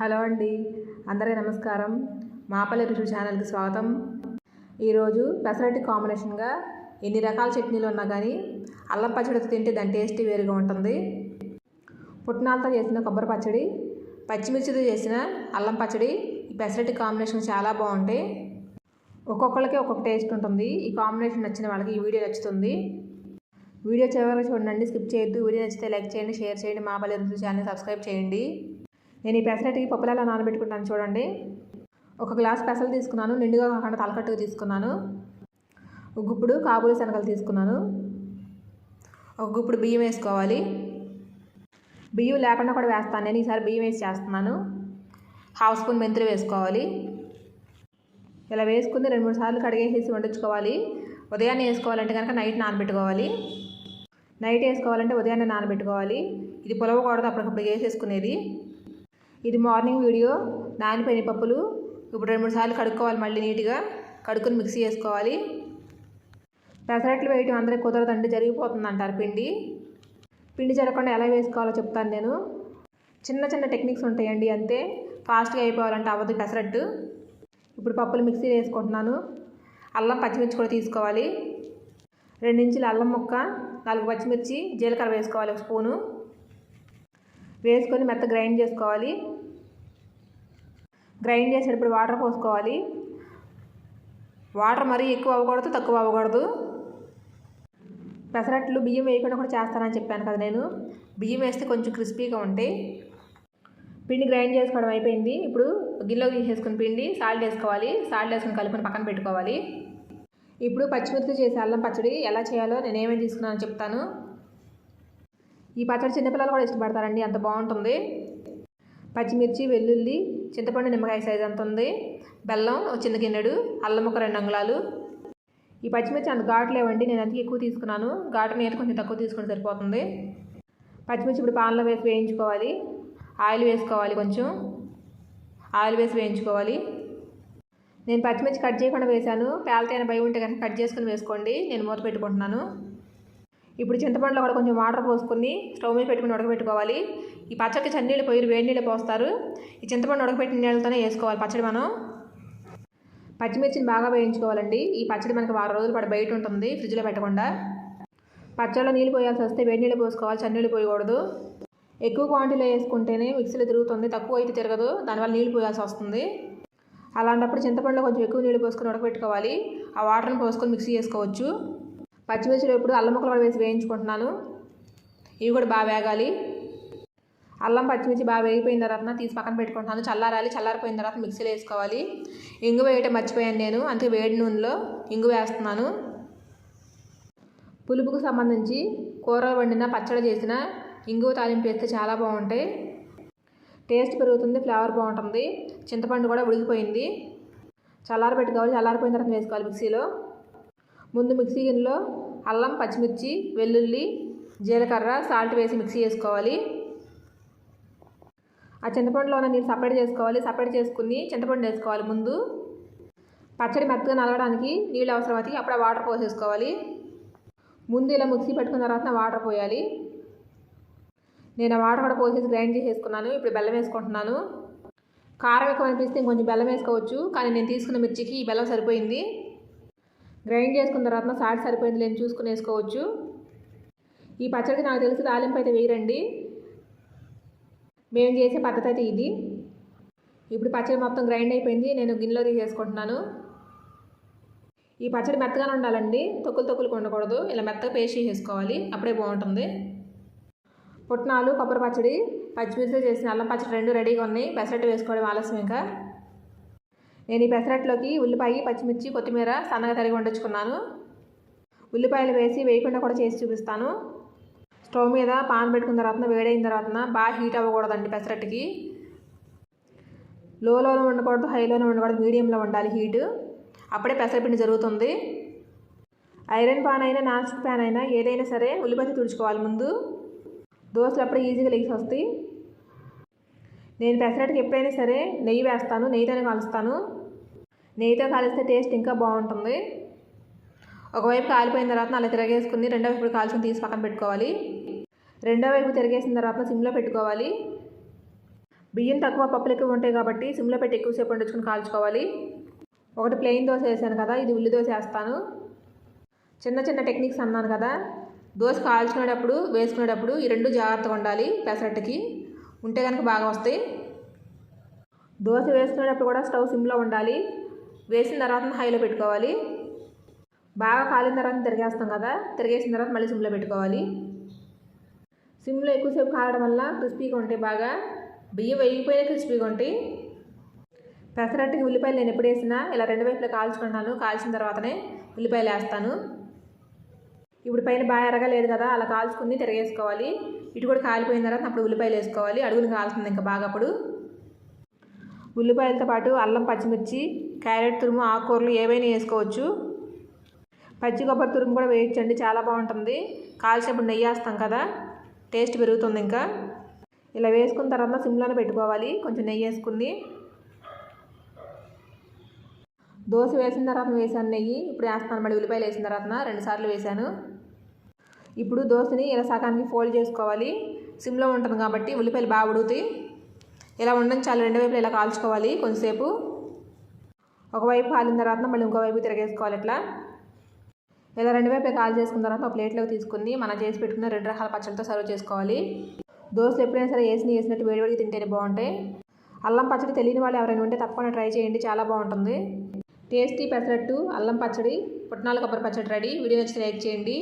Hello అండి. అందరికీ నమస్కారం. మాపల్లి రుచి ఛానల్కి స్వాగతం. ఈరోజు పెసరటి కాంబినేషన్గా ఎన్ని రకాల చట్నీలు ఉన్నా కానీ అల్లం పచ్చడితో తింటే దాని టేస్ట్ వేరుగా ఉంటుంది. పుట్నాలతో చేసిన కొబ్బరి పచ్చడి పచ్చిమిర్చితో చేసిన అల్లం పచ్చడి ఈ పెసరటి కాంబినేషన్ చాలా బాగుంటాయి. ఒక్కొక్కరికి ఒక్కొక్క టేస్ట్ ఉంటుంది. ఈ కాంబినేషన్ నచ్చిన వాళ్ళకి ఈ వీడియో నచ్చుతుంది. వీడియో చివరికి చూడండి స్కిప్ చేయొద్దు. వీడియో నచ్చితే లైక్ చేయండి షేర్ చేయండి. మా పల్లె రుచి ఛానల్ సబ్స్క్రైబ్ చేయండి. నేను ఈ పెసరట్టుకి పప్పులలో నానబెట్టుకుంటాను చూడండి. ఒక గ్లాస్ పెసలు తీసుకున్నాను నిండుగా కాకుండా తలకట్టుగా తీసుకున్నాను. ఒక గుప్పుడు కాబూలి శనగలు తీసుకున్నాను. ఒక గుప్పుడు బియ్యం వేసుకోవాలి. బియ్యం లేకుండా కూడా వేస్తాను నేను ఈసారి బియ్యం వేసి చేస్తున్నాను. హాఫ్ స్పూన్ మెంతులు వేసుకోవాలి. ఇలా వేసుకుని రెండు మూడు సార్లు కడిగేసేసి వండించుకోవాలి. ఉదయాన్నే వేసుకోవాలంటే కనుక నైట్ నానబెట్టుకోవాలి. నైట్ వేసుకోవాలంటే ఉదయాన్నే నానబెట్టుకోవాలి. ఇది పొలవకూడదు అప్పటికప్పుడు వేసేసుకునేది. ఇది మార్నింగ్ వీడియో నాని పప్పులు. ఇప్పుడు రెండు మూడు సార్లు కడుక్కోవాలి మళ్ళీ నీట్గా. కడుక్కుని మిక్సీ వేసుకోవాలి పెసరట్లు వేయటం అందరికి కుదరదండి జరిగిపోతుంది అంటారు పిండి. పిండి జరగకుండా ఎలా వేసుకోవాలో చెప్తాను నేను. చిన్న చిన్న టెక్నిక్స్ ఉంటాయండి అంతే. ఫాస్ట్గా అయిపోవాలంటే అవ్వదు పెసరట్టు. ఇప్పుడు పప్పులు మిక్సీ వేసుకుంటున్నాను అల్లం పచ్చిమిర్చి కూడా తీసుకోవాలి. రెండు ఇంచుల అల్లం ముక్క నాలుగు పచ్చిమిర్చి జీలకర్ర వేసుకోవాలి ఒక స్పూను. వేసుకొని మెత్త గ్రైండ్ చేసుకోవాలి. గ్రైండ్ చేసేటప్పుడు వాటర్ పోసుకోవాలి. వాటర్ మరీ ఎక్కువ అవ్వకూడదు తక్కువ అవ్వకూడదు. పెసరట్లు బియ్యం వేయకుండా కూడా చేస్తానని చెప్పాను కదా నేను. బియ్యం వేస్తే కొంచెం క్రిస్పీగా ఉంటాయి పిండి గ్రైండ్ చేసుకోవడం అయిపోయింది. ఇప్పుడు గిన్నెలోకి తీసేసుకుని పిండి సాల్ట్ వేసుకోవాలి. సాల్ట్ వేసుకుని కలుపుకొని పక్కన పెట్టుకోవాలి. ఇప్పుడు పచ్చిమిర్చి చేసే అల్లం పచ్చడి ఎలా చేయాలో నేనేమేమి తీసుకున్నానో చెప్తాను. ఈ పచ్చడి చిన్నపిల్లలు కూడా ఇష్టపడతారండి అంత బాగుంటుంది. పచ్చిమిర్చి వెల్లుల్లి చింతపండు నిమ్మకాయ సైజ్ అంత ఉంది. బెల్లం చిన్న గిన్నెడు అల్లం ఒక రెండు అంగుళాలు. ఈ పచ్చిమిర్చి అంత ఘాటు లేవండి నేను అంత ఎక్కువ తీసుకున్నాను. ఘాటు మీద కొంచెం తక్కువ తీసుకుంటే సరిపోతుంది. పచ్చిమిర్చి ఇప్పుడు పాన్లో వేసి వేయించుకోవాలి. ఆయిల్ వేసుకోవాలి కొంచెం. ఆయిల్ వేసి వేయించుకోవాలి. నేను పచ్చిమిర్చి కట్ చేయకుండా వేశాను. పేలతైన భయం ఉంటే కనుక కట్ చేసుకుని వేసుకోండి. నేను మూత పెట్టుకుంటున్నాను. ఇప్పుడు చింతపండులో కూడా కొంచెం వాటర్ పోసుకొని స్టవ్ మీద పెట్టుకుని ఉడకబెట్టుకోవాలి. ఈ పచ్చడికి చన్నీళ్ళు పోయి వేడి నీళ్ళు పోస్తారు. ఈ చింతపండు ఉడకబెట్టిన నీళ్ళతోనే వేసుకోవాలి పచ్చడి మనం. పచ్చిమిర్చిని బాగా వేయించుకోవాలండి. ఈ పచ్చడి మనకి వారం రోజులు పాటు బయట ఉంటుంది ఫ్రిడ్జ్లో పెట్టకుండా. పచ్చడిలో నీళ్ళు పోయాల్సి వస్తే వేడి నీళ్ళు పోసుకోవాలి చన్నీళ్ళు పోయకూడదు. ఎక్కువ క్వాంటిటీలో వేసుకుంటేనే మిక్సీలో తిరుగుతుంది తక్కువ అయితే తిరగదు దానివల్ల నీళ్ళు పోయాల్సి వస్తుంది. అలాంటప్పుడు చింతపండులో కొంచెం ఎక్కువ నీళ్ళు పోసుకొని ఉడకబెట్టుకోవాలి. ఆ వాటర్ని పోసుకొని మిక్సీ చేసుకోవచ్చు. పచ్చిమిర్చిలో ఇప్పుడు అల్లం ముక్కలు కూడా వేసి వేయించుకుంటున్నాను. ఇవి కూడా బాగా వేగాలి. అల్లం పచ్చిమిర్చి బాగా వేగిపోయిన తర్వాత తీసి పక్కన పెట్టుకుంటున్నాను. చల్లారాలి. చల్లారిపోయిన తర్వాత మిక్సీలో వేసుకోవాలి. ఇంగు వేయటం మర్చిపోయాను నేను. అందుకే వేడి నూనెలో ఇంగు వేస్తున్నాను. పులుపుకు సంబంధించి కూర వండిన పచ్చడి చేసిన ఇంగువ తాలింపు వేస్తే చాలా బాగుంటాయి. టేస్ట్ పెరుగుతుంది ఫ్లేవర్ బాగుంటుంది. చింతపండు కూడా ఉడికిపోయింది. చల్లారి పెట్టుకోవాలి చల్లారిపోయిన తర్వాత వేసుకోవాలి మిక్సీలో. ముందు మిక్సీ గిన్నెలో అల్లం పచ్చిమిర్చి వెల్లుల్లి జీలకర్ర సాల్ట్ వేసి మిక్సీ చేసుకోవాలి. ఆ చింతపండులో ఉన్న నీళ్ళు సపరేట్ చేసుకోవాలి. సపరేట్ చేసుకుని చింతపండు వేసుకోవాలి ముందు. పచ్చడి మెత్తగా నలగడానికి నీళ్ళు అవసరం అవుతాయి అప్పుడు వాటర్ పోసేసుకోవాలి. ముందు ఇలా మిక్సీ పెట్టుకున్న తర్వాత వాటర్ పోయాలి. నేను వాటర్ కూడా పోసేసి గ్రైండ్ చేసేసుకున్నాను. ఇప్పుడు బెల్లం వేసుకుంటున్నాను. కారం ఎక్కువ అనిపిస్తే ఇంకొంచెం బెల్లం వేసుకోవచ్చు. కానీ నేను తీసుకున్న మిర్చికి ఈ బెల్లం సరిపోయింది. గ్రైండ్ చేసుకున్న తర్వాత సాట్ సరిపోయింది లేని చూసుకుని వేసుకోవచ్చు. ఈ పచ్చడికి నాకు తెలిసి తాలింపు అయితే వేయరండి. మేము చేసే పద్ధతి అయితే ఇది. ఇప్పుడు పచ్చడి మొత్తం గ్రైండ్ అయిపోయింది. నేను గిన్నెలో తీసేసుకుంటున్నాను. ఈ పచ్చడి మెత్తగానే ఉండాలండి. తొక్కులు తొక్కులు ఉండకూడదు. ఇలా మెత్తగా పేస్ట్ చేసేసుకోవాలి. అప్పుడే బాగుంటుంది. పుట్నాలు కొబ్బరి పచ్చడి పచ్చిమిర్చి చేసిన అల్లం పచ్చడి రెండు రెడీగా ఉన్నాయి. పెసరట్టు వేసుకోవడం ఆలస్యం ఇంకా. నేను ఈ పెసరట్లోకి ఉల్లిపాయ పచ్చిమిర్చి కొత్తిమీర సన్నగా తరిగి వండుకున్నాను ఉల్లిపాయలు వేసి వేయకుండా కూడా చేసి చూపిస్తాను. స్టవ్ మీద పాన్ పెట్టుకున్న తర్వాత వేడైన తర్వాత బాగా హీట్ అవ్వకూడదండి పెసరట్టుకి. లోలోనే ఉండకూడదు హైలోనే ఉండకూడదు మీడియంలో ఉండాలి హీట్. అప్పుడే పెసరపిండి జరుగుతుంది. ఐరన్ పాన్ అయినా నాన్ స్టిక్ ప్యాన్ అయినా ఏదైనా సరే ఉల్లిపాయ తుడుచుకోవాలి ముందు. దోశలు అప్పుడే ఈజీగా లెగిసి వస్తాయి. నేను పెసరట్టుకి ఎప్పుడైనా సరే నెయ్యి వేస్తాను నెయ్యితోనే కలుస్తాను. నెయ్యితో కాలిస్తే టేస్ట్ ఇంకా బాగుంటుంది. ఒకవైపు కాలిపోయిన తర్వాత అలా తిరగేసుకుని రెండో వైపు కాల్చుకుని తీసి పక్కన పెట్టుకోవాలి. రెండో వైపు తిరిగేసిన తర్వాత సిమ్లో పెట్టుకోవాలి. బియ్యం తక్కువ పప్పులు ఎక్కువ ఉంటాయి కాబట్టి సిమ్లో పెట్టి ఎక్కువసేపు వండుకొని కాల్చుకోవాలి. ఒకటి ప్లెయిన్ దోశ వేసాను కదా ఇది ఉల్లి దోశ వేస్తాను. చిన్న చిన్న టెక్నిక్స్ అన్నాను కదా దోశ కాల్చుకునేటప్పుడు వేసుకునేటప్పుడు ఈ రెండు జాగ్రత్తగా ఉండాలి పెసరట్టుకి. ఉంటే కనుక బాగా వస్తాయి. దోశ వేసుకునేటప్పుడు కూడా స్టవ్ సిమ్లో ఉండాలి. వేసిన తర్వాత హైలో పెట్టుకోవాలి. బాగా కాలిన తర్వాత తిరిగేస్తాం కదా తిరిగేసిన తర్వాత మళ్ళీ సిమ్లో పెట్టుకోవాలి. సిమ్లో ఎక్కువసేపు కాలడం వల్ల క్రిస్పీగా ఉంటాయి బాగా. బియ్యం వేగిపోయినా క్రిస్పీగా ఉంటాయి. పెసరట్టుకి ఉల్లిపాయలు నేను ఎప్పుడు వేసినా ఇలా రెండు వైపులా కాల్చుకున్నాను కాల్చిన తర్వాతనే ఉల్లిపాయలు వేస్తాను. ఇప్పుడు పైన బాగా ఎరగలేదు కదా అలా కాల్చుకుని తిరగేసుకోవాలి. ఇటు కూడా కాలిపోయిన తర్వాత అప్పుడు ఉల్లిపాయలు వేసుకోవాలి. అడుగులు కాల్చుతుంది ఇంకా బాగా అప్పుడు. ఉల్లిపాయలతో పాటు అల్లం పచ్చిమిర్చి క్యారెట్ తురుము ఆకుకూరలు ఏవైనా వేసుకోవచ్చు. పచ్చి కొబ్బరి తురుము కూడా వేయచ్చండి చాలా బాగుంటుంది. కాల్చేపుడు నెయ్యి వేస్తాం కదా టేస్ట్ పెరుగుతుంది ఇంకా. ఇలా వేసుకున్న తర్వాత సిమ్లోనే పెట్టుకోవాలి కొంచెం నెయ్యి వేసుకుని దోశ వేసిన తర్వాత వేసాను నెయ్యి ఇప్పుడు వేస్తాను మళ్ళీ ఉల్లిపాయలు వేసిన తర్వాత రెండు సార్లు వేసాను. ఇప్పుడు దోశని ఇలా సగానికి ఫోల్డ్ చేసుకోవాలి. సిమ్లో ఉంటుంది కాబట్టి ఉల్లిపాయలు బాగా ఉడుగుతాయి ఇలా ఉండడం చాలు రెండు వైపులు ఇలా కాల్చుకోవాలి కొంచెంసేపు ఒకవైపు కాలిన తర్వాత మళ్ళీ ఇంకోవైపు తిరగేసుకోవాలి ఇట్లా ఇలా రెండు వైపు కాల్ చేసుకున్న తర్వాత ఒక ప్లేట్లోకి తీసుకుని మనం చేసి పెట్టుకున్న రెండు రకాల పచ్చడితో సర్వ్ చేసుకోవాలి. దోశలు ఎప్పుడైనా సరే వేసి వేసినట్టు వేడివేడికి తింటేనే బాగుంటాయి. అల్లం పచ్చడి తెలియని వాళ్ళు ఎవరైనా ఉంటే తప్పకుండా ట్రై చేయండి చాలా బాగుంటుంది. టేస్టీ పెసరట్టు అల్లం పచ్చడి పుట్నాల కొబ్బరి పచ్చడి రెడీ. వీడియో నచ్చితే లైక్ చేయండి.